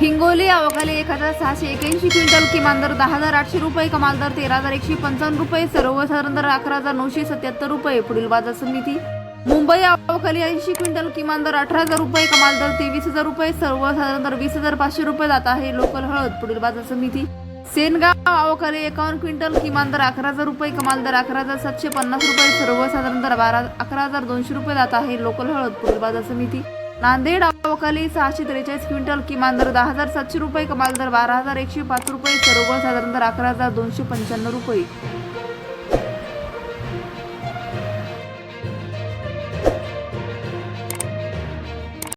हिंगोली अवकाली एक हजार सहाशे एक्याऐंशी क्विंटल किमान दर दहा हजार आठशे रुपये कमाल दर तेरा हजार एकशे पंचावन्न रुपये सर्वसाधारण दर अकरा हजार नऊशे सत्याहत्तर रुपये पुढील बाजार समिती. मुंबई अवकाली ऐंशी क्विंटल किमान दर अठरा हजार रुपये कमाल दर तेवीस हजार रुपये सर्वसाधारण दर वीस हजार पाचशे रुपये जात आहे लोकल हळद पुढील बाजार समिती. सेनगाव अवकाली एकावन्न क्विंटल किमान दर अकरा हजार रुपये कमाल दर अकरा हजार सातशे पन्नास रुपये सर्वसाधारण दर बारा अकरा हजार दोनशे रुपये जात आहे लोकल हळद पुढील बाजार समिती. नांदेड अवकाली सहाशे त्रेचाळीस क्विंटल किमान दर दहा हजार सातशे रुपये कमाल दर बारा हजार एकशे पाच रुपये सर्वसाधारण दर अकरा हजार दोनशे पंच्याण्णव रुपये.